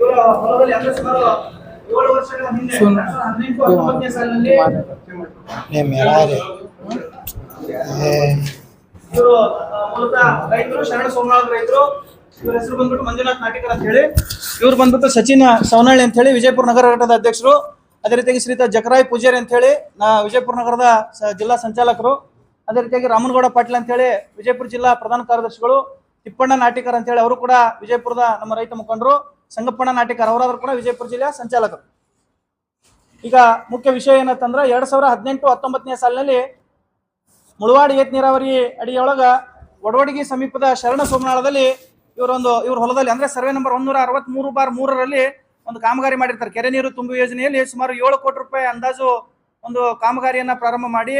ಇವರು ರೈತರು ಶರಣ ಸೋಮನಾಳ್ ರೈತರು ಹೆಸರು ಬಂದ್ಬಿಟ್ಟು ಮಂಜುನಾಥ್ ಅಂತ ಹೇಳಿ ಇವ್ರು ಬಂದ್ಬಿಟ್ಟು ಸಚಿನ್ ಸವನಹಳ್ಳಿ ಅಂತ ಹೇಳಿ ವಿಜಯಪುರ ನಗರ ಘಟಕದ ಅಧ್ಯಕ್ಷರು. ಅದೇ ರೀತಿಯಾಗಿ ಶ್ರೀತ ಜಕರಾಯ್ ಪೂಜಾರಿ ಅಂತ ಹೇಳಿ ನಾ ವಿಜಯಪುರ ನಗರದ ಜಿಲ್ಲಾ ಸಂಚಾಲಕರು. ಅದೇ ರೀತಿಯಾಗಿ ರಾಮನಗೌಡ ಪಾಟೀಲ್ ಅಂತ ಹೇಳಿ ವಿಜಯಪುರ ಜಿಲ್ಲಾ ಪ್ರಧಾನ ಕಾರ್ಯದರ್ಶಿಗಳು. ತಿಪ್ಪಣ್ಣ ನಾಟಿಕರ್ ಅಂತ ಹೇಳಿ ಅವರು ಕೂಡ ವಿಜಯಪುರದ ನಮ್ಮ ರೈತ ಮುಖಂಡರು. ಸಂಗಪ್ಪಣ್ಣ ನಾಟಿಕರ್ ಅವರಾದ್ರೂ ಕೂಡ ವಿಜಯಪುರ ಜಿಲ್ಲೆಯ ಸಂಚಾಲಕರು. ಈಗ ಮುಖ್ಯ ವಿಷಯ ಏನಂತಂದ್ರೆ ಎರಡ್ ಸಾವಿರ ಹದಿನೆಂಟು ಹತ್ತೊಂಬತ್ತನೇ ಸಾಲಿನಲ್ಲಿ ಮುಳವಾಡಿ ಏತ್ ನೀರಾವರಿ ಅಡಿಯೊಳಗ ಒಡವಡಿಗೆ ಸಮೀಪದ ಶರಣ ಸೋಮನಾಳದಲ್ಲಿ ಇವರೊಂದು, ಇವ್ರ ಹೊಲದಲ್ಲಿ ಅಂದ್ರೆ ಸರ್ವೆ ನಂಬರ್ ಒಂದೂರ ಅರವತ್ಮೂರು ಬಾರ್ ಮೂರರಲ್ಲಿ ಒಂದು ಕಾಮಗಾರಿ ಮಾಡಿರ್ತಾರೆ. ಕೆರೆ ನೀರು ತುಂಬು ಯೋಜನೆಯಲ್ಲಿ ಸುಮಾರು ಏಳು ಕೋಟಿ ರೂಪಾಯಿ ಅಂದಾಜು ಒಂದು ಕಾಮಗಾರಿಯನ್ನ ಪ್ರಾರಂಭ ಮಾಡಿ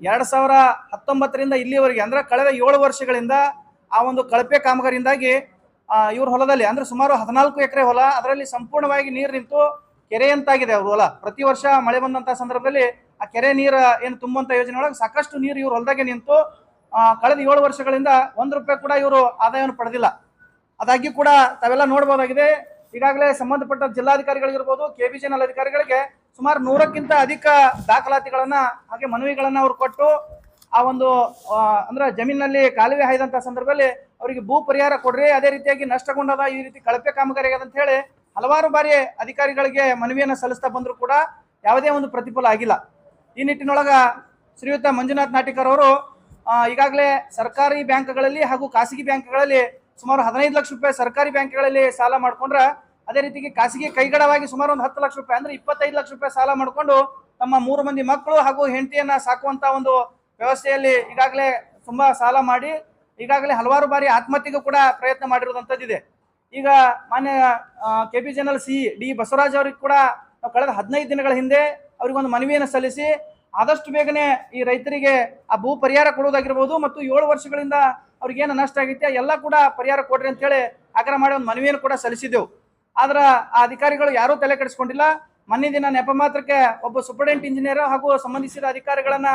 ಎರಡು ಸಾವಿರ ಹತ್ತೊಂಬತ್ತರಿಂದ ಇಲ್ಲಿವರೆಗೆ ಅಂದ್ರೆ ಕಳೆದ ಏಳು ವರ್ಷಗಳಿಂದ ಆ ಒಂದು ಕಳಪೆ ಕಾಮಗಾರಿಯಿಂದಾಗಿ ಇವ್ರ ಹೊಲದಲ್ಲಿ, ಅಂದ್ರೆ ಸುಮಾರು ಹದಿನಾಲ್ಕು ಎಕರೆ ಹೊಲ, ಅದರಲ್ಲಿ ಸಂಪೂರ್ಣವಾಗಿ ನೀರು ನಿಂತು ಕೆರೆಯಂತಾಗಿದೆ ಅವ್ರ ಹೊಲ. ಪ್ರತಿ ವರ್ಷ ಮಳೆ ಬಂದಂತ ಸಂದರ್ಭದಲ್ಲಿ ಆ ಕೆರೆ ನೀರ ಏನು ತುಂಬುವಂತ ಯೋಜನೆ ಒಳಗೆ ಸಾಕಷ್ಟು ನೀರು ಇವ್ರ ಹೊಲದಾಗೆ ನಿಂತು ಕಳೆದ ಏಳು ವರ್ಷಗಳಿಂದ ಒಂದು ರೂಪಾಯಿ ಕೂಡ ಇವರು ಆದಾಯವನ್ನು ಪಡೆದಿಲ್ಲ. ಅದಾಗ್ಯೂ ಕೂಡ ತಾವೆಲ್ಲ ನೋಡಬಹುದಾಗಿದೆ ಈಗಾಗಲೇ ಸಂಬಂಧಪಟ್ಟ ಜಿಲ್ಲಾಧಿಕಾರಿಗಳಿಗಿರ್ಬೋದು ಕೆ ಬಿ ಚಾನಲ್ ಅಧಿಕಾರಿಗಳಿಗೆ ಸುಮಾರು ನೂರಕ್ಕಿಂತ ಅಧಿಕ ದಾಖಲಾತಿಗಳನ್ನ ಹಾಗೆ ಮನವಿಗಳನ್ನ ಅವರು ಕೊಟ್ಟು ಆ ಒಂದು ಅಂದ್ರೆ ಜಮೀನಿನಲ್ಲಿ ಕಾಲುವೆ ಹಾಯ್ದಂತ ಸಂದರ್ಭದಲ್ಲಿ ಅವರಿಗೆ ಭೂ ಪರಿಹಾರ ಕೊಡ್ರಿ, ಅದೇ ರೀತಿಯಾಗಿ ನಷ್ಟಗೊಂಡದ ಈ ರೀತಿ ಕಳಪೆ ಕಾಮಗಾರಿ ಅಂತ ಹೇಳಿ ಹಲವಾರು ಬಾರಿ ಅಧಿಕಾರಿಗಳಿಗೆ ಮನವಿಯನ್ನು ಸಲ್ಲಿಸ್ತಾ ಬಂದರೂ ಕೂಡ ಯಾವುದೇ ಒಂದು ಪ್ರತಿಫಲ ಆಗಿಲ್ಲ. ಈ ನಿಟ್ಟಿನೊಳಗ ಶ್ರೀಯುತ ಮಂಜುನಾಥ್ ನಾಟಿಕರ್ ಅವರು ಈಗಾಗಲೇ ಸರ್ಕಾರಿ ಬ್ಯಾಂಕ್ಗಳಲ್ಲಿ ಹಾಗೂ ಖಾಸಗಿ ಬ್ಯಾಂಕ್ಗಳಲ್ಲಿ ಸುಮಾರು ಹದಿನೈದು ಲಕ್ಷ ರೂಪಾಯಿ ಸರ್ಕಾರಿ ಬ್ಯಾಂಕ್ಗಳಲ್ಲಿ ಸಾಲ ಮಾಡ್ಕೊಂಡ್ರ ಅದೇ ರೀತಿಗೆ ಖಾಸಗಿ ಕೈಗಡವಾಗಿ ಸುಮಾರು ಒಂದು ಹತ್ತು ಲಕ್ಷ ರೂಪಾಯಿ, ಅಂದ್ರೆ ಇಪ್ಪತ್ತೈದು ಲಕ್ಷ ರೂಪಾಯಿ ಸಾಲ ಮಾಡಿಕೊಂಡು ತಮ್ಮ ಮೂರು ಮಂದಿ ಮಕ್ಕಳು ಹಾಗೂ ಹೆಂಡತಿಯನ್ನ ಸಾಕುವಂತ ಒಂದು ವ್ಯವಸ್ಥೆಯಲ್ಲಿ ಈಗಾಗಲೇ ತುಂಬ ಸಾಲ ಮಾಡಿ, ಈಗಾಗಲೇ ಹಲವಾರು ಬಾರಿ ಆತ್ಮಹತ್ಯೆಗೂ ಕೂಡ ಪ್ರಯತ್ನ ಮಾಡಿರುವಂಥದ್ದಿದೆ ಈಗ ಮಾನ್ಯ K P general C D Basavaraj ಅವ್ರಿಗೆ ಕೂಡ ಕಳೆದ ಹದಿನೈದು ದಿನಗಳ ಹಿಂದೆ ಅವ್ರಿಗೊಂದು ಮನವಿಯನ್ನು ಸಲ್ಲಿಸಿ, ಆದಷ್ಟು ಬೇಗನೆ ಈ ರೈತರಿಗೆ ಆ ಭೂ ಪರಿಹಾರ ಕೊಡುವುದಾಗಿರ್ಬೋದು ಮತ್ತು ಏಳು ವರ್ಷಗಳಿಂದ ಅವ್ರಿಗೇನು ನಷ್ಟ ಆಗೈತೆ ಎಲ್ಲ ಕೂಡ ಪರಿಹಾರ ಕೊಡ್ರಿ ಅಂತ ಹೇಳಿ ಆಗ್ರಹ ಮಾಡಿ ಒಂದು ಮನವಿಯನ್ನು ಕೂಡ ಸಲ್ಲಿಸಿದ್ದೆವು. ಆದ್ರೆ ಆ ಅಧಿಕಾರಿಗಳು ಯಾರೂ ತಲೆ ಕೆಡಿಸ್ಕೊಂಡಿಲ್ಲ. ಮೊನ್ನೆ ದಿನ ನೆಪ ಮಾತ್ರಕ್ಕೆ ಒಬ್ಬ ಸೂಪರ್ಡೆಂಟ್ ಇಂಜಿನಿಯರ್ ಹಾಗೂ ಸಂಬಂಧಿಸಿದ ಅಧಿಕಾರಿಗಳನ್ನ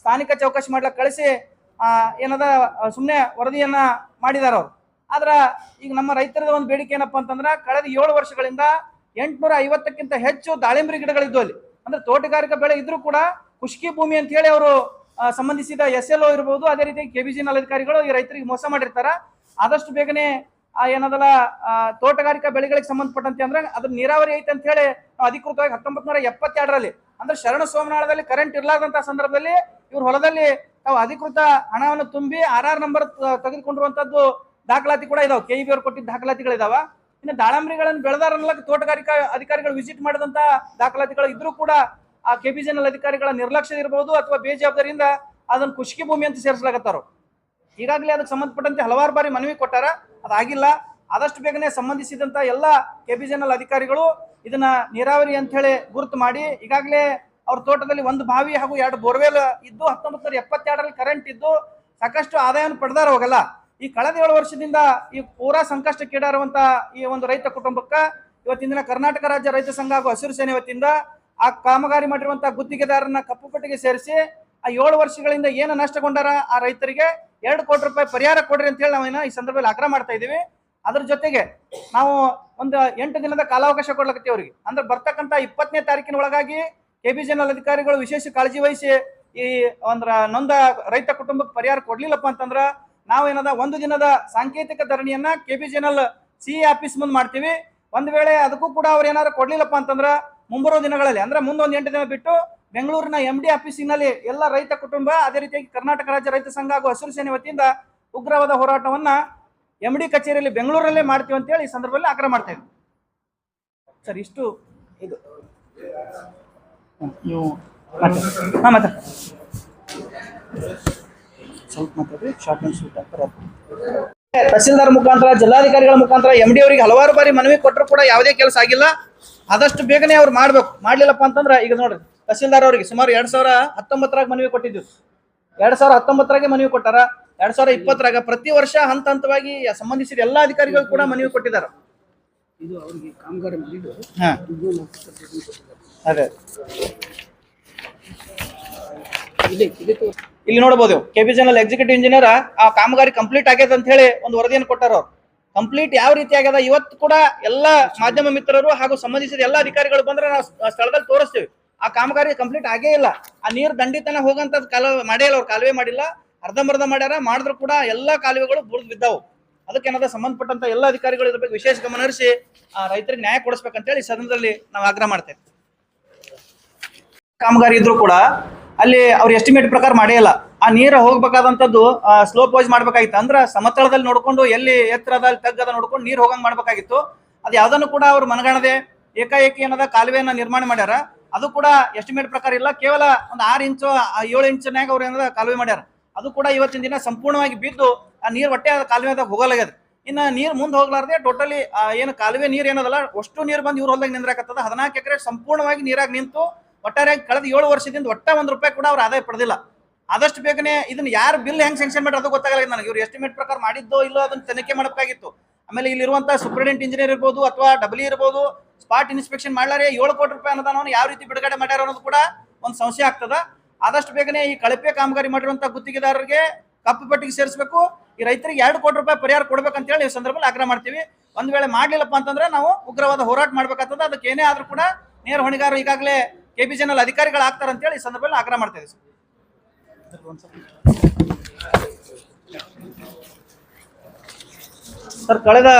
ಸ್ಥಾನಿಕ ಚೌಕಾಶಿ ಮಾಡ್ಲಿಕ್ಕೆ ಕಳಿಸಿ ಏನದ ಸುಮ್ಮನೆ ವರದಿಯನ್ನ ಮಾಡಿದಾರ ಅವರು. ಆದ್ರ ಈಗ ನಮ್ಮ ರೈತರದ ಒಂದು ಬೇಡಿಕೆ ಏನಪ್ಪ ಅಂತಂದ್ರೆ ಕಳೆದ ಏಳು ವರ್ಷಗಳಿಂದ ಎಂಟ್ನೂರ ಐವತ್ತಕ್ಕಿಂತ ಹೆಚ್ಚು ದಾಳಿಂಬರಿ ಗಿಡಗಳಿದ್ವು ಅಲ್ಲಿ. ಅಂದ್ರೆ ತೋಟಗಾರಿಕಾ ಬೆಳೆ ಇದ್ರೂ ಕೂಡ ಖುಷ್ಕಿ ಭೂಮಿ ಅಂತ ಹೇಳಿ ಅವರು ಸಂಬಂಧಿಸಿದ ಎಸ್ ಎಲ್ ಇರ್ಬೋದು, ಅದೇ ರೀತಿ ಕೆ ಬಿ ಅಧಿಕಾರಿಗಳು ಈ ರೈತರಿಗೆ ಮೋಸ ಮಾಡಿರ್ತಾರ. ಆದಷ್ಟು ಬೇಗನೆ ಏನದಲ್ಲ ತೋಟಗಾರಿಕಾ ಬೆಳೆಗಳಿಗೆ ಸಂಬಂಧಪಟ್ಟಂತೆ ಅಂದ್ರೆ ಅದ್ರ ನೀರಾವರಿ ಐತೆ ಅಂತ ಹೇಳಿ ಅಧಿಕೃತವಾಗಿ ಹತ್ತೊಂಬತ್ತು ನೂರ ಎಪ್ಪತ್ತೆರಡರಲ್ಲಿ, ಅಂದ್ರೆ ಶರಣ ಸೋಮನಾಳದಲ್ಲಿ ಕರೆಂಟ್ ಇರ್ಲಾರ್ದಂತ ಸಂದರ್ಭದಲ್ಲಿ ಇವ್ರ ಹೊಲದಲ್ಲಿ ತಾವು ಅಧಿಕೃತ ಹಣವನ್ನು ತುಂಬಿ ಆರ್ ಆರ್ ನಂಬರ್ ತೆಗೆದುಕೊಂಡಿರುವಂತದ್ದು ದಾಖಲಾತಿ ಕೂಡ ಇದಾವೆ. ಕೆ ಬಿ ಅವ್ರು ಕೊಟ್ಟಿದ್ದ ದಾಖಲಾತಿಗಳಿದಾವ. ಇನ್ನು ದಾಳಂಬರಿಗಳನ್ನು ಬೆಳೆದಾರಲ್ಲ ತೋಟಗಾರಿಕಾ ಅಧಿಕಾರಿಗಳು ವಿಸಿಟ್ ಮಾಡಿದಂತ ದಾಖಲಾತಿಗಳು ಇದ್ರೂ ಕೂಡ ಆ ಕೆ ಬಿ ಅಧಿಕಾರಿಗಳ ನಿರ್ಲಕ್ಷ್ಯ ಇರಬಹುದು ಅಥವಾ ಬೇಜವಾಬ್ದಾರಿಯಿಂದ ಅದನ್ನು ಕುಷ್ಕಿ ಭೂಮಿ ಅಂತ ಸೇರಿಸಲಾಗತ್ತಾರೋ ಈಗಾಗಲೇ ಅದಕ್ಕೆ ಸಂಬಂಧಪಟ್ಟಂತೆ ಹಲವಾರು ಬಾರಿ ಮನವಿ ಕೊಟ್ಟಾರ. ಅದಾಗಿಲ್ಲ ಆದಷ್ಟು ಬೇಗನೆ ಸಂಬಂಧಿಸಿದಂತ ಎಲ್ಲ ಕೆ ಬಿ ಅಧಿಕಾರಿಗಳು ಇದನ್ನ ನೀರಾವರಿ ಅಂತ ಹೇಳಿ ಗುರುತು ಮಾಡಿ ಈಗಾಗಲೇ ಅವ್ರ ತೋಟದಲ್ಲಿ ಒಂದು ಬಾವಿ ಹಾಗೂ ಎರಡು ಬೋರ್ವೆಲ್ ಇದ್ದು ಹತ್ತೊಂಬತ್ತು ನೂರ ಎಪ್ಪತ್ತೆರಡರಲ್ಲಿ ಕರೆಂಟ್ ಇದ್ದು, ಸಾಕಷ್ಟು ಆದಾಯವನ್ನು ಪಡೆದಾರ ಹೋಗಲ್ಲ ಈ ಕಳೆದ ಏಳು ವರ್ಷದಿಂದ ಈ ಪೂರಾ ಸಂಕಷ್ಟಕ್ಕೀಡಾರುವಂಥ ಈ ಒಂದು ರೈತ ಕುಟುಂಬಕ್ಕೆ ಇವತ್ತಿನ ದಿನ ಕರ್ನಾಟಕ ರಾಜ್ಯ ರೈತ ಸಂಘ ಹಾಗೂ ಹಸಿರು ಸೇನೆ ವತಿಯಿಂದ ಆ ಕಾಮಗಾರಿ ಮಾಡಿರುವಂಥ ಗುತ್ತಿಗೆದಾರರನ್ನ ಕಪ್ಪು ಪಟ್ಟಿಗೆ ಸೇರಿಸಿ ಆ ಏಳು ವರ್ಷಗಳಿಂದ ಏನು ನಷ್ಟಗೊಂಡಾರ ಆ ರೈತರಿಗೆ ಎರಡು ಕೋಟಿ ರೂಪಾಯಿ ಪರಿಹಾರ ಕೊಡ್ರಿ ಅಂತ ಹೇಳಿ ನಾವೇನ ಈ ಸಂದರ್ಭದಲ್ಲಿ ಆಗ್ರಹ ಮಾಡ್ತಾ ಇದೀವಿ ಅದ್ರ ಜೊತೆಗೆ ನಾವು ಒಂದು ಎಂಟು ದಿನದ ಕಾಲಾವಕಾಶ ಕೊಡ್ಲಕತ್ತೀವಿ ಅವ್ರಿಗೆ. ಅಂದ್ರೆ ಬರ್ತಕ್ಕಂತ ಇಪ್ಪತ್ತನೇ ತಾರೀಕಿನ ಒಳಗಾಗಿ ಕೆ ಬಿ ಅಧಿಕಾರಿಗಳು ವಿಶೇಷ ಕಾಳಜಿ ವಹಿಸಿ ಈ ಒಂದ್ರ ನೊಂದ ರೈತ ಕುಟುಂಬಕ್ಕೆ ಪರಿಹಾರ ಕೊಡ್ಲಿಲ್ಲಪ್ಪ ಅಂತಂದ್ರ ನಾವು ಏನದ ಒಂದು ದಿನದ ಸಾಂಕೇತಿಕ ಧರಣಿಯನ್ನ ಕೆ ಬಿ ಸಿ ಆಫೀಸ್ ಮುಂದೆ ಮಾಡ್ತೀವಿ. ಒಂದ್ ವೇಳೆ ಅದಕ್ಕೂ ಕೂಡ ಅವ್ರು ಏನಾದ್ರು ಕೊಡ್ಲಿಲ್ಲಪ್ಪ ಅಂತಂದ್ರ ಮುಂಬರುವ ದಿನಗಳಲ್ಲಿ, ಅಂದ್ರೆ ಮುಂದೊಂದು ಎಂಟು ದಿನ ಬಿಟ್ಟು ಬೆಂಗಳೂರಿನ ಎಂ ಡಿ ಆಫೀಸಿನಲ್ಲಿ ಎಲ್ಲ ರೈತ ಕುಟುಂಬ, ಅದೇ ರೀತಿಯಾಗಿ ಕರ್ನಾಟಕ ರಾಜ್ಯ ರೈತ ಸಂಘ ಹಾಗೂ ಹಸಿರು ಸೇನೆ ವತಿಯಿಂದ ಉಗ್ರವಾದ ಹೋರಾಟವನ್ನ ಎಂ ಡಿ ಕಚೇರಿಯಲ್ಲಿ ಬೆಂಗಳೂರಲ್ಲೇ ಮಾಡ್ತೀವಿ ಅಂತ ಹೇಳಿ ಈ ಸಂದರ್ಭದಲ್ಲಿ ಆಗ್ರಹ ಮಾಡ್ತಾ ಸರ್, ಇಷ್ಟು ಇದು. ನೀವು ಮಾತಾಡಿ. ಹಾ ಮಾತಾಡಿ. ಸ್ವಲ್ಪ ಮಾತಾಡ್ರಿ ಶಾರ್ಟ್ ಅಂಡ್ ಸ್ವೀಟ್ ಅಂತ ತಹಸೀಲ್ದಾರ್ ಮುಖಾಂತರ ಜಿಲ್ಲಾಧಿಕಾರಿಗಳ ಮುಖಾಂತರ ಎಂ ಡಿ ಅವರಿಗೆ ಹಲವಾರು ಬಾರಿ ಮನವಿ ಕೊಟ್ಟರು ಕೂಡ ಯಾವುದೇ ಕೆಲಸ ಆಗಿಲ್ಲ. ಆದಷ್ಟು ಬೇಗನೆ ಅವ್ರು ಮಾಡ್ಬೇಕು. ಮಾಡ್ಲಿಲ್ಲಪ್ಪ ಅಂತಂದ್ರೆ ಈಗ ನೋಡ್ರಿ ತಹಸೀಲ್ದಾರ್ ಅವರಿಗೆ ಸುಮಾರು ಎರಡ್ ಸಾವಿರ ಹತ್ತೊಂಬತ್ತರಾಗ ಮನವಿ ಕೊಟ್ಟಿದ್ವಿ ಎರಡ್ ಸಾವಿರ ಹತ್ತೊಂಬತ್ತರಾಗೆ ಮನವಿ ಕೊಟ್ಟಾರ. ಎರಡ್ ಸಾವಿರ ಇಪ್ಪತ್ತರಾಗ ಪ್ರತಿ ವರ್ಷ ಹಂತ ಹಂತವಾಗಿ ಸಂಬಂಧಿಸಿದ ಎಲ್ಲಾ ಅಧಿಕಾರಿಗಳು ಕೂಡ ಮನವಿ ಕೊಟ್ಟಿದ್ದಾರೆ. ಅದೇ. ಇಲ್ಲಿ ಇಲ್ಲಿ ಕೆ ಪಿ ನೋಡಬಹುದು ಕೆಬಿಜನಲ್ ಎಕ್ಸಿಕ್ಯೂಟಿವ್ ಇಂಜಿನಿಯರ್ ಆ ಕಾಮಗಾರಿ ಕಂಪ್ಲೀಟ್ ಆಗ್ಯದ ಅಂತ ಹೇಳಿ ಒಂದು ವರದಿಯನ್ನು ಕೊಟ್ಟಾರ ಅವ್ರು. ಕಂಪ್ಲೀಟ್ ಯಾವ ರೀತಿ ಆಗ್ಯದ? ಇವತ್ತು ಕೂಡ ಎಲ್ಲಾ ಮಾಧ್ಯಮ ಮಿತ್ರರು ಹಾಗೂ ಸಂಬಂಧಿಸಿದ ಎಲ್ಲಾ ಅಧಿಕಾರಿಗಳು ಬಂದ್ರೆ ನಾವು ಸ್ಥಳದಲ್ಲಿ ತೋರಿಸ್ತೀವಿ. ಆ ಕಾಮಗಾರಿ ಕಂಪ್ಲೀಟ್ ಆಗೇ ಇಲ್ಲ. ಆ ನೀರು ದಂಡಿತನ ಹೋಗಂತ ಕಾಲುವೆ ಮಾಡೇ ಇಲ್ಲ ಅವ್ರು ಕಾಲುವೆ ಮಾಡಿಲ್ಲ. ಅರ್ಧಂಬರ್ಧ ಮಾಡ್ಯಾರ. ಮಾಡಿದ್ರು ಕೂಡ ಎಲ್ಲಾ ಕಾಲುವೆಗಳು ಬುಡ್ದು ಬಿದ್ದಾವು. ಅದಕ್ಕೆ ಸಂಬಂಧಪಟ್ಟಂತ ಎಲ್ಲ ಅಧಿಕಾರಿಗಳು ಇರಬೇಕು ಬಗ್ಗೆ ವಿಶೇಷ ಗಮನ ಹರಿಸಿ ಆ ರೈತರಿಗೆ ನ್ಯಾಯ ಕೊಡಿಸ್ಬೇಕಂತ ಹೇಳಿ ಸದನದಲ್ಲಿ ನಾವು ಆಗ್ರಹ ಮಾಡ್ತೇವೆ. ಕಾಮಗಾರಿ ಇದ್ರು ಕೂಡ ಅಲ್ಲಿ ಅವ್ರ ಎಸ್ಟಿಮೇಟ್ ಪ್ರಕಾರ ಮಾಡೇ ಇಲ್ಲ. ಆ ನೀರು ಹೋಗ್ಬೇಕಾದಂತದ್ದು ಸ್ಲೋಪ್ ವೈಸ್ ಮಾಡ್ಬೇಕಾಗಿತ್ತು. ಅಂದ್ರ ಸಮತಳದಲ್ಲಿ ನೋಡ್ಕೊಂಡು ಎಲ್ಲಿ ಎತ್ತರದ ಅಲ್ಲಿ ತಗ್ಗದ ನೋಡ್ಕೊಂಡು ನೀರು ಹೋಗಂಗ್ ಮಾಡ್ಬೇಕಾಗಿತ್ತು. ಅದು ಯಾವ್ದನ್ನು ಕೂಡ ಅವ್ರು ಮನಗಣದೆ ಏಕಾಏಕಿ ಏನದ ಕಾಲುವೆಯನ್ನ ನಿರ್ಮಾಣ ಮಾಡ್ಯಾರ. ಅದು ಕೂಡ ಎಸ್ಟಿಮೇಟ್ ಪ್ರಕಾರ ಇಲ್ಲ. ಕೇವಲ ಒಂದು ಆರು ಇಂಚು ಏಳು ಇಂಚಿನಾಗ ಅವ್ರು ಏನದ ಕಾಲುವೆ ಮಾಡ್ಯಾರ. ಅದು ಕೂಡ ಇವತ್ತಿನ ದಿನ ಸಂಪೂರ್ಣವಾಗಿ ಬಿದ್ದು ಆ ನೀರು ಹೊಟ್ಟೆ ಕಾಲುವೆ ಕಾಲುವೆದಾಗ ಹೋಗಲಾಗ್ಯದ. ಇನ್ನ ನೀರ್ ಮುಂದೆ ಹೋಗ್ಲಾರ್ದೆ ಟೋಟಲಿ ಏನು ಕಾಲುವೆ ನೀರ್ ಏನದಲ್ಲ, ಅಷ್ಟು ನೀರು ಬಂದು ಇವ್ರ ಹೊಲ್ದಾಗ ನಿಂದ್ರಾಕತ್ತದ. ಹದಿನಾಲ್ಕು ಎಕರೆ ಸಂಪೂರ್ಣವಾಗಿ ನೀರಾಗಿ ನಿಂತು ಒಟ್ಟಾರೆಯಾಗಿ ಕಳೆದ ಏಳು ವರ್ಷದಿಂದ ಒಟ್ಟ ಒಂದು ರೂಪಾಯಿ ಕೂಡ ಅವ್ರು ಆದಾಯ ಪಡೆದಿಲ್ಲ. ಆದಷ್ಟು ಬೇಗನೆ ಇದನ್ನ ಯಾರು ಬಿಲ್ ಹೆಂಗ್ ಸ್ಯಾಂಕ್ಷನ್ ಮಾಡಿ ಅದು ಗೊತ್ತಾಗಲ್ಲ ನನಗೆ. ಇವ್ರು ಎಸ್ಟಿಮೇಟ್ ಪ್ರಕಾರ ಮಾಡಿದ್ದೋ ಇಲ್ಲೋ ಅದನ್ನ ತನಿಖೆ ಮಾಡಬೇಕಾಗಿತ್ತು. ಆಮೇಲೆ ಇಲ್ಲಿರುವಂಥ ಸೂಪರಿಂಟೆಂಟ್ ಇಂಜಿನಿಯರ್ ಇರ್ಬೋದು ಅಥವಾ ಡಬ್ಲ್ಯೂ ಇರ್ಬೋದು ಸ್ಪಾಟ್ ಇನ್ಸ್ಪೆಕ್ಷನ್ ಮಾಡ್ಲಾರೆ, ಏಳು ಕೋಟಿ ರೂಪಾಯಿ ಅನುದಾನವನ್ನು ಯಾವ ರೀತಿ ಬಿಡುಗಡೆ ಮಾಡ್ಯಾರ ಅನ್ನೋದು ಕೂಡ ಒಂದು ಸಂಶಯ ಆಗ್ತದ. ಆದಷ್ಟು ಬೇಗನೆ ಈ ಕಳಪೆ ಕಾಮಗಾರಿ ಮಾಡಿರುವಂಥ ಗುತ್ತಿಗೆದಾರರಿಗೆ ಕಪ್ಪು ಪಟ್ಟಿಗೆ ಸೇರಿಸಬೇಕು. ಈ ರೈತರಿಗೆ ಎರಡು ಕೋಟಿ ರೂಪಾಯಿ ಪರಿಹಾರ ಕೊಡ್ಬೇಕಂತ ಹೇಳಿ ಈ ಸಂದರ್ಭದಲ್ಲಿ ಆಗ್ರಹ ಮಾಡ್ತೀವಿ. ಒಂದ್ ವೇಳೆ ಮಾಡ್ಲಿಲ್ಲಪ್ಪ ಅಂತಂದ್ರೆ ನಾವು ಉಗ್ರವಾದ ಹೋರಾಟ ಮಾಡ್ಬೇಕಾಗ್ತದ. ಅದಕ್ಕೆ ಏನೇ ಆದ್ರೂ ಕೂಡ ನೇರ ಹೊಣೆಗಾರರು ಈಗಾಗಲೇ ಕೆಬಿಜೆನಲ್ ಅಧಿಕಾರಿಗಳು ಆಗ್ತಾರ ಅಂತ ಹೇಳಿ ಈ ಸಂದರ್ಭದಲ್ಲಿ ಆಗ್ರಹ ಮಾಡ್ತಾ ಇದ್ದೀವಿ, ಸರ್. ಕಳೆದ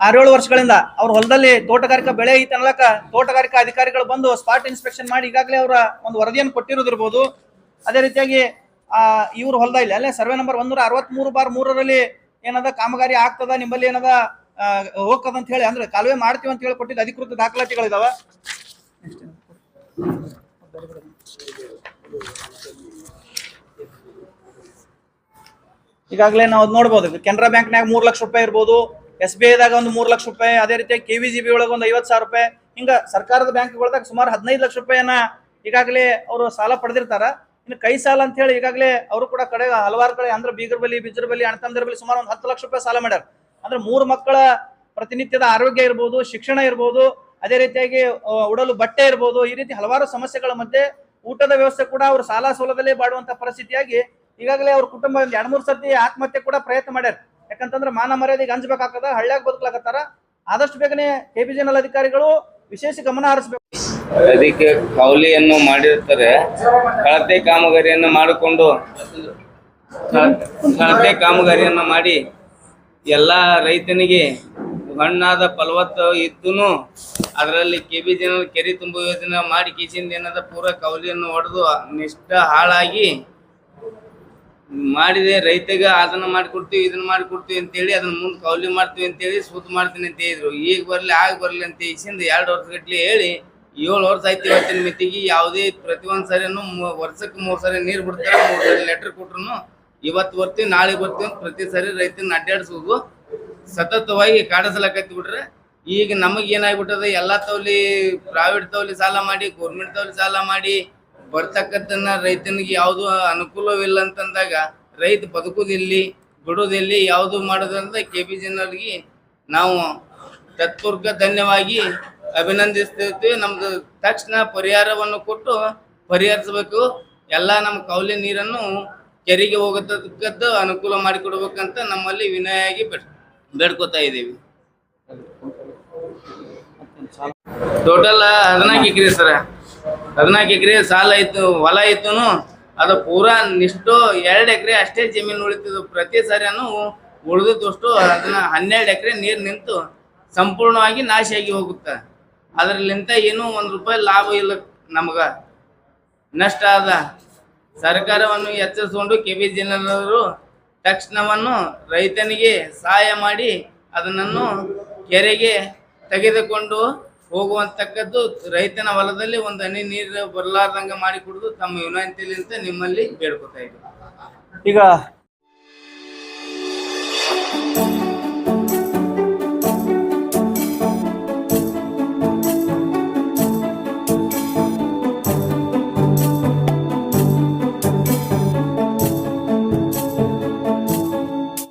ಆರೇಳು ವರ್ಷಗಳಿಂದ ಅವ್ರ ಹೊಲದಲ್ಲಿ ತೋಟಗಾರಿಕಾ ಬೆಳೆ ಐತೆ ಅನ್ಲಕ್ಕ ತೋಟಗಾರಿಕಾ ಅಧಿಕಾರಿಗಳು ಬಂದು ಸ್ಪಾಟ್ ಇನ್ಸ್ಪೆಕ್ಷನ್ ಮಾಡಿ ಈಗಾಗಲೇ ಅವರ ಒಂದು ವರದಿಯನ್ನು ಕೊಟ್ಟಿರೋದಿರ್ಬೋದು ಅದೇ ರೀತಿಯಾಗಿ ಇವ್ರ ಹೊಲದ ಇಲ್ಲ, ಅಲ್ಲೇ ಸರ್ವೆ ನಂಬರ್ ಒಂದೂರ ಅರವತ್ಮೂರು ಬಾರ್ ಮೂರರಲ್ಲಿ ಏನದ ಕಾಮಗಾರಿ ಆಗ್ತದ, ನಿಮ್ಮಲ್ಲಿ ಏನದ ಹೋಗ್ತದ ಅಂತ ಹೇಳಿ, ಅಂದ್ರೆ ಕಾಲುವೆ ಮಾಡ್ತೀವಿ ಅಂತ ಹೇಳಿ ಕೊಟ್ಟಿದ್ದ ಅಧಿಕೃತ ದಾಖಲಾತಿಗಳಿದಾವ. ಈಗಾಗಲೇ ನಾವು ನೋಡ್ಬೋದು. ಕೆನರಾ ಬ್ಯಾಂಕ್ನಾಗ ಮೂರು ಲಕ್ಷ ರೂಪಾಯಿ ಇರ್ಬೋದು. ಎಸ್ ಬಿ ಐದಾಗ ಒಂದು ಮೂರು ಲಕ್ಷ ರೂಪಾಯಿ. ಅದೇ ರೀತಿ ಕೆ ವಿ ಜಿ ಬಿ ಒಳಗೆ ಒಂದು ಐವತ್ತು ಸಾವಿರ ರೂಪಾಯಿ. ಹಿಂಗೆ ಸರ್ಕಾರದ ಬ್ಯಾಂಕ್ಗಳ್ದಾಗ ಸುಮಾರು ಹದಿನೈದು ಲಕ್ಷ ರೂಪಾಯಿಯನ್ನು ಈಗಾಗಲೇ ಅವರು ಸಾಲ ಪಡೆದಿರ್ತಾರ. ಇನ್ನು ಕೈ ಸಾಲ ಅಂತ ಹೇಳಿ ಈಗಾಗಲೇ ಅವರು ಕೂಡ ಕಡೆ ಹಲವಾರು ಕಡೆ ಅಂದ್ರೆ ಬೀಗರ್ ಬಲಿ ಬಿಜರ್ ಬಲಿ ಅಣ್ತಂದ್ರ ಬಲಿ ಸುಮಾರು ಒಂದು ಹತ್ತು ಲಕ್ಷ ರೂಪಾಯಿ ಸಾಲ ಮಾಡ್ಯಾರ. ಅಂದ್ರೆ ಮೂರು ಮಕ್ಕಳ ಪ್ರತಿನಿತ್ಯದ ಆರೋಗ್ಯ ಇರ್ಬೋದು, ಶಿಕ್ಷಣ ಇರ್ಬೋದು ಅದೇ ರೀತಿಯಾಗಿ ಉಡಲು ಬಟ್ಟೆ ಇರ್ಬೋದು, ಈ ರೀತಿ ಹಲವಾರು ಸಮಸ್ಯೆಗಳ ಮಧ್ಯೆ ಊಟದ ವ್ಯವಸ್ಥೆ ಕೂಡ ಅವರು ಸಾಲ ಸೋಲದಲ್ಲೇ ಬಾಡುವಂತ ಪರಿಸ್ಥಿತಿಯಾಗಿ ಈಗಾಗಲೇ ಅವ್ರ ಕುಟುಂಬ ಒಂದು ಎರಡ್ ಮೂರ್ ಸರ್ತಿ ಆತ್ಮಹತ್ಯೆ ಕೂಡ ಪ್ರಯತ್ನ ಮಾಡ್ಯಾರ. ಯಾಕಂತಂದ್ರೆ ಮಾನ ಮರ್ಯಾದೆಗೆ ಅಂಜಬೇಕಾಗ್ತದ ಹಳ್ಳಿಯಾಗ ಬದುಕಲಾಕತ್ತಾರ. ಆದಷ್ಟು ಬೇಗನೆ ಕೆಬಿಜೆನಲ್ ಅಧಿಕಾರಿಗಳು ವಿಶೇಷ ಗಮನ ಹರಿಸಬೇಕು. ಅದಕ್ಕೆ ಕೌಲಿಯನ್ನು ಮಾಡಿರ್ತಾರೆ, ಕಳಪೆ ಕಾಮಗಾರಿಯನ್ನು ಮಾಡಿಕೊಂಡು ಕಳತೆ ಕಾಮಗಾರಿಯನ್ನು ಮಾಡಿ ಎಲ್ಲ ರೈತನಿಗೆ ಹಣ್ಣಾದ ಫಲವತ್ತ ಇದ್ದು ಅದರಲ್ಲಿ ಕೆಬಿ ಜನ ಕೆರೆ ತುಂಬ ಯೋಜನೆ ಮಾಡಿ ಕಿಸಿಂದ ಏನದ ಪೂರ ಕೌಲಿಯನ್ನು ಹೊಡೆದು ನಿಷ್ಠ ಹಾಳಾಗಿ ಮಾಡಿದೆ. ರೈತಗೆ ಅದನ್ನ ಮಾಡಿಕೊಡ್ತೀವಿ, ಇದನ್ನ ಮಾಡಿಕೊಡ್ತೀವಿ ಅಂತೇಳಿ ಅದನ್ನ ಮುಂದೆ ಕೌಲಿ ಮಾಡ್ತೀವಿ ಅಂತೇಳಿ ಸೂತ್ ಮಾಡ್ತೀನಿ ಅಂತ ಹೇಳಿದ್ರು. ಈಗ ಬರಲಿ, ಆಗ ಬರಲಿ ಅಂತ ಇಸಿಂದ ಎರಡು ವರ್ಷ ಗಟ್ಲೆ ಹೇಳಿ ಏಳು ವರ್ಷ ಆಯ್ತು ಇವತ್ತಿನ ಮಿತಿಗೆ ಯಾವುದೇ ಪ್ರತಿ ಒಂದ್ ಸರಿನು ವರ್ಷಕ್ಕೆ ಮೂರು ಸರಿ ನೀರು ಬಿಡ್ತಾರೆ, ಮೂರು ಸರಿ ಲೆಟರ್ ಕೊಟ್ರು ಇವತ್ತು ಬರ್ತೀವಿ, ನಾಳೆ ಬರ್ತೀವಿ ಪ್ರತಿ ಸರಿ ರೈತನ ಅಡ್ಡಾಡ್ಸೋದು. ಸತತವಾಗಿ ಕಾಡಿಸ್ಲಕತ್ತಿ ಬಿಟ್ರೆ ಈಗ ನಮಗೆ ಏನಾಗ್ಬಿಟ್ಟದ, ಎಲ್ಲ ತವಲಿ ಪ್ರೈವೇಟ್ ತವಲಿ ಸಾಲ ಮಾಡಿ ಗೌರ್ಮೆಂಟ್ ತವಲಿ ಸಾಲ ಮಾಡಿ ಬರ್ತಕ್ಕಂತನ್ನ ರೈತನಿಗೆ ಯಾವುದು ಅನುಕೂಲವಿಲ್ಲ ಅಂತಂದಾಗ ರೈತ ಬದುಕುದಿಲ್ಲಿ, ಬಿಡುದಿಲ್ಲಿ, ಯಾವುದು ಮಾಡೋದಂತ ಕೆ ಬಿ ಜನರಿಗೆ ನಾವು ತತ್ಪೂರ್ವಕ ಧನ್ಯವಾಗಿ ಅಭಿನಂದಿಸ್ತಿರ್ತೀವಿ. ನಮ್ದು ತಕ್ಷಣ ಪರಿಹಾರವನ್ನು ಕೊಟ್ಟು ಪರಿಹರಿಸಬೇಕು. ಎಲ್ಲ ನಮ್ಮ ಕೌಲಿ ನೀರನ್ನು ಕೆರೆಗೆ ಹೋಗತಕ್ಕದ್ದು ಅನುಕೂಲ ಮಾಡಿಕೊಡ್ಬೇಕಂತ ನಮ್ಮಲ್ಲಿ ವಿನಯವಾಗಿ ಬೇಡ್ ಬೇಡ್ಕೊತಾ ಇದ್ದೀವಿ ಟೋಟಲ್ ಹದಿನಾಲ್ಕು ಎಕರೆ ಸರ. ಹದಿನಾಲ್ಕು ಎಕರೆ ಸಾಲ ಇತ್ತು ಹೊಲ ಇತ್ತು ಅದು ಪೂರಾ ನಿಷ್ಟು ಎರಡು ಎಕರೆ ಅಷ್ಟೇ ಜಮೀನು ಉಳಿತಿದ್ವು ಪ್ರತಿ ಸಾರಿನೂ ಉಳಿದಿದ್ದಷ್ಟು ಅದನ್ನ ಹನ್ನೆರಡು ಎಕರೆ ನೀರು ನಿಂತು ಸಂಪೂರ್ಣವಾಗಿ ನಾಶ ಆಗಿ ಹೋಗುತ್ತೆ. ಅದರಲ್ಲಿಂತ ಏನೂ ಒಂದು ರೂಪಾಯಿ ಲಾಭ ಇಲ್ಲ ನಮಗ. ನಷ್ಟ ಆದ ಸರ್ಕಾರವನ್ನು ಎಚ್ಚರಿಸಿಕೊಂಡು ಕೆ ಬಿ ತಕ್ಷಣವನ್ನು ರೈತನಿಗೆ ಸಹಾಯ ಮಾಡಿ ಅದನ್ನು ಕೆರೆಗೆ ತೆಗೆದುಕೊಂಡು ಹೋಗುವಂತಕ್ಕದ್ದು ರೈತನ ಹೊಲದಲ್ಲಿ ಒಂದು ಹನಿ ನೀರು ಬರಲಾರ್ದಂಗ ಮಾಡಿ ಕುಡಿದು ತಮ್ಮ ವಿನಂತಿಲಿಂತ ನಿಮ್ಮಲ್ಲಿ ಬೇಡ್ಕೊತಾ ಇದ್ದೀವಿ ಈಗ